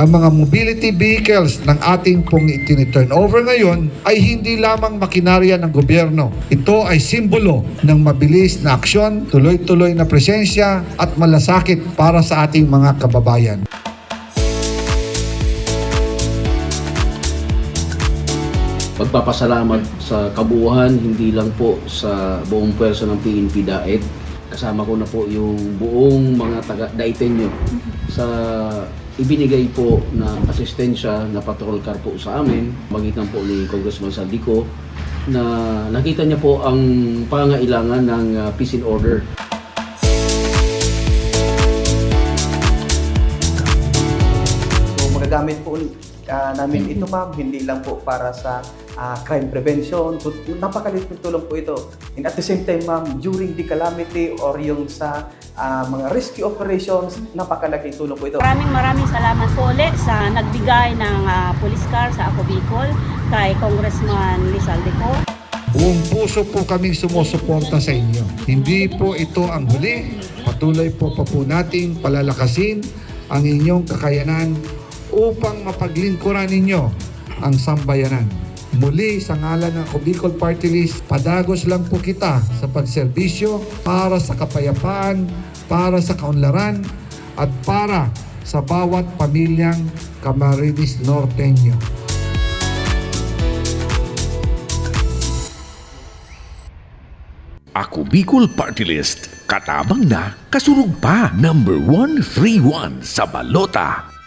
ang mga mobility vehicles ng ating pong itiniturn over ngayon ay hindi lamang makinarya ng gobyerno. Ito ay simbolo ng mabilis na aksyon, tuloy-tuloy na presensya at malasakit para sa ating mga kababayan. Pagpapasalamat sa kabuuan, hindi lang po sa buong pwersa ng PNP Daet. Kasama ko na po yung buong mga taga Daitenyo sa ibinigay po na asistensya na patrol car po sa amin, magitan po ni Congressman Saldico, na nakita niya po ang pangailangan ng uh, peace and order. So magagamit po ah, namin ito ma'am, hindi lang po para sa ah, crime prevention. So napakaliit ng tulong po ito. And at the same time ma'am, during the calamity or yung sa ah, mga rescue operations, napakalaking tulong po ito. Maraming maraming salamat po ulit sa nagbigay ng ah, police car sa Ako Bicol kay Congressman Lizalde ko. Buong puso po kaming sumusuporta sa inyo. Hindi po ito ang huli. Patuloy po pa po nating palalakasin ang inyong kakayanan upang mapaglingkuran ninyo ang sambayanan. Muli sa ngalan ng Bicol Party List, padagos lang po kita sa pagserbisyo para sa kapayapaan, para sa kaunlaran, at para sa bawat pamilyang Camarines Norteño. Ako Bicol Party List. Katabang na, kasurug pa. Number 131 sa balota.